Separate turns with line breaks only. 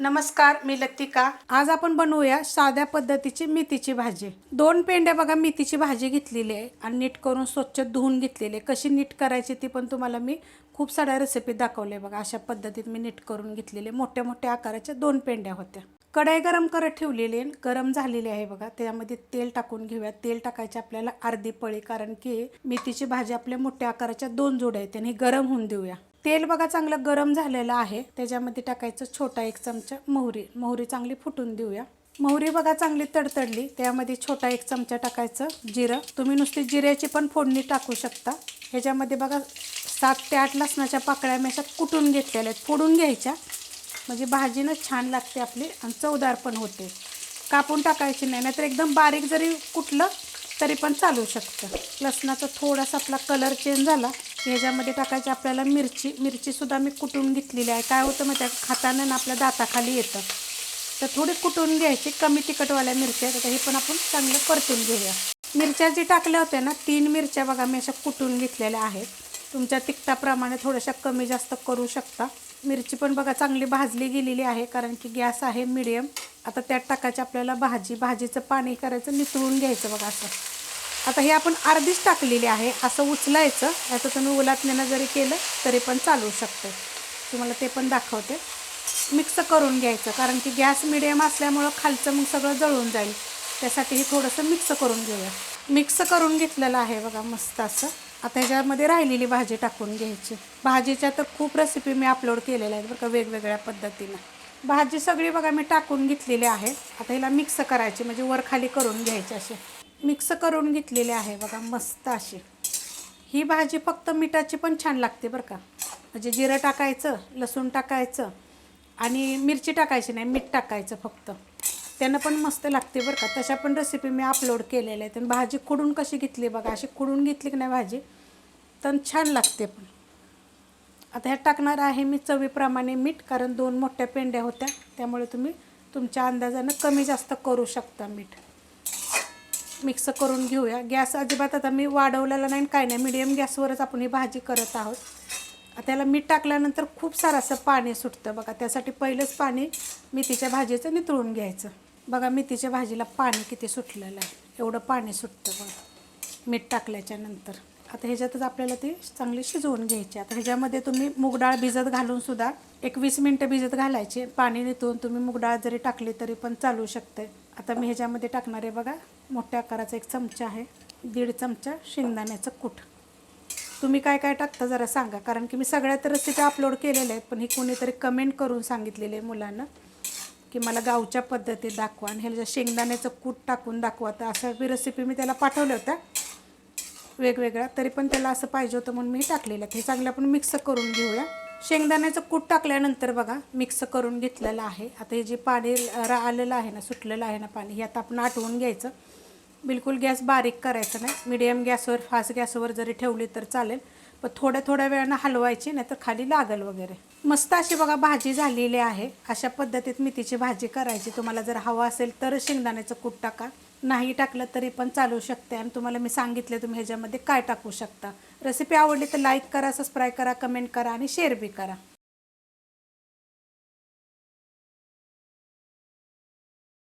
नमस्कार मी लतिका. आज आपण बनवूया साध्या पद्धतीची मेथीची भाजी. दोन पेंड्या बघा मेथीची भाजी घेतलेली आहे आणि नीट करून स्वच्छ धुवून घेतलेली आहे. कशी नीट करायची ती पण तुम्हाला मी खूप साऱ्या रेसिपी दाखवल्या बघा. अशा पद्धतीत मी नीट करून घेतलेले मोठ्या मोठ्या आकाराच्या दोन पेंड्या होत्या. कढाई गरम करत ठेवलेली आहे गरम झालेली आहे बघा. त्यामध्ये तेल टाकून घेऊया. तेल टाकायचे आपल्याला अर्धी पळी कारण की मेथीची भाजी आपल्या मोठ्या आकाराच्या दोन जोड्या आहेत त्यांनी गरम होऊन देऊया. तेल बघा चांगलं गरम झालेलं आहे. त्याच्यामध्ये टाकायचं छोटा एक चमचा मोहरी. मोहरी चांगली फुटून देऊया. मोहरी बघा चांगली तडतडली. त्यामध्ये छोटा एक चमचा टाकायचं जिरं. तुम्ही नुसती जिऱ्याची पण फोडणी टाकू शकता. ह्याच्यामध्ये बघा सात ते आठ लसणाच्या पाकळ्या मी अशा कुटून घेतलेल्या आहेत. फोडून घ्यायच्या. म्हणजे भाजीनं छान लागते आपली आणि चवदार पण होते. कापून टाकायची नाही. नाहीतर एकदम बारीक जरी कुटलं तरी पण चालू शकतं. लसणाचा थोडासा आपला कलर चेंज झाला ह्याच्यामध्ये टाकायची आपल्याला मिरची मिरचीसुद्धा मी कुटून घेतलेली आहे. काय होतं मग त्या खाताना ना आपल्या दाताखाली येतं. तर थोडी कुटून घ्यायची कमी तिखटवाल्या मिरच्या. तर हे पण आपण चांगलं परतून घेऊया. मिरच्या जे टाकल्या होत्या ना तीन मिरच्या बघा मी अशा कुटून घेतलेल्या आहेत. तुमच्या तिखटाप्रमाणे थोड्याशा कमी जास्त करू शकता. मिरची पण बघा चांगली भाजली गेलेली आहे कारण की गॅस आहे मिडियम. आता त्यात टाकायची आपल्याला भाजी. भाजीचं पाणी करायचं नितळून घ्यायचं बघा असं. आता हे आपण अर्धीच टाकलेली आहे. असं उचलायचं. याचं तुम्ही उलाटण्यानं जरी केलं तरी पण चालू शकतं. तुम्हाला ते पण दाखवते. मिक्स करून घ्यायचं. कारण की गॅस मिडियम असल्यामुळं खालचं मग सगळं जळून जाईल. त्यासाठी हे थोडंसं मिक्स करून घेऊया. मिक्स करून घेतलेलं आहे बघा मस्त असं. आता ह्याच्यामध्ये राहिलेली भाजी टाकून घ्यायची. भाजीच्या तर खूप रेसिपी मी अपलोड केलेल्या आहेत बरं का वेगवेगळ्या पद्धतीनं. भाजी सगळी बघा मी टाकून घेतलेली आहे. आता हिला मिक्स करायची म्हणजे वर खाली करून घ्यायची असे मिक्स करून घेतलेली आहे बघा मस्त अशी ही भाजी फक्त मिठाची पण छान लागते बरं का. म्हणजे जिरं टाकायचं लसूण टाकायचं आणि मिरची टाकायची नाही मीठ टाकायचं फक्त. त्यानं पण मस्त लागते बरं का. तशा पण रेसिपी मी अपलोड केलेल्या आहेत. आणि भाजी खुडून कशी घेतली बघा अशी खुडून घेतली की नाही भाजी तर छान लागते पण. आता ह्यात टाकणार आहे मी चवीप्रमाणे मीठ कारण दोन मोठ्या पेंड्या होत्या त्यामुळे तुम्ही तुमच्या अंदाजानं कमी जास्त करू शकता मीठ. मिक्स करून घेऊया. गॅस अजिबात आता मी वाढवलेला नाही काय नाही मिडियम गॅसवरच आपण ही भाजी करत आहोत. आता त्याला मीठ टाकल्यानंतर खूप सारं असं पाणी सुटतं बघा. त्यासाठी पहिलंच पाणी मेथीच्या भाजीचं नितळून घ्यायचं. बघा मेथीच्या भाजीला पाणी किती सुटलेलं आहे. एवढं पाणी सुटतं बघा. मीठ टाकल्याच्या नंतर आता ह्याच्यातच आपल्याला ती चांगली शिजवून घ्यायची. आता ह्याच्यामध्ये तुम्ही मुगडाळ भिजत घालून सुद्धा एक वीस मिनटं भिजत घालायची. पाणी नितळून तुम्ही मुगडाळ जरी टाकली तरी पण चालू शकते आता मी ह्याच्यामध्ये टाकणार आहे बघा. मोठ्या आकाराचा एक चमचा आहे दीड चमचा शेंगदाण्याचं कूट. तुम्ही काय काय टाकता जरा सांगा कारण की मी सगळ्यात रेसिपी अपलोड केलेल्या आहेत पण ही कोणीतरी कमेंट करून सांगितलेली आहे मुलांना की मला गावच्या पद्धतीत दाखवा आणि ह्याच्या शेंगदाण्याचं कूट टाकून दाखवा. तर अशा बी रेसिपी मी त्याला पाठवल्या होत्या वेगवेगळ्या तरी पण त्याला असं पाहिजे होतं म्हणून मी टाकलेलं आहे हे चांगलं आपण मिक्स करून घेऊया. शेंगदाण्याचं कूट टाकल्यानंतर बघा मिक्स करून घेतलेलं आहे. आता हे जे पाणी रा आलेलं आहे ना सुटलेलं आहे ना पाणी हे आता आपण आटवून घ्यायचं. बिलकुल गॅस बारीक करायचा नाही. मिडियम गॅसवर फास्ट गॅसवर जरी ठेवली तर चालेल. पण थोड्या थोड्या वेळानं हलवायची नाही तर खाली लागल वगैरे. मस्त अशी बघा भाजी झालेली आहे. अशा पद्धतीत मेथीची भाजी करायची. तुम्हाला जर हवा असेल तर शेंगदाण्याचं कूट टाका. नाही टाकलं तरी पण चालू शकते आणि तुम्हाला मी सांगितले तुम्ही ह्याच्यामध्ये काय टाकू शकता. रेसिपी आवडली तर लाईक करा सबस्क्राईब करा कमेंट करा आणि शेअर बी करा.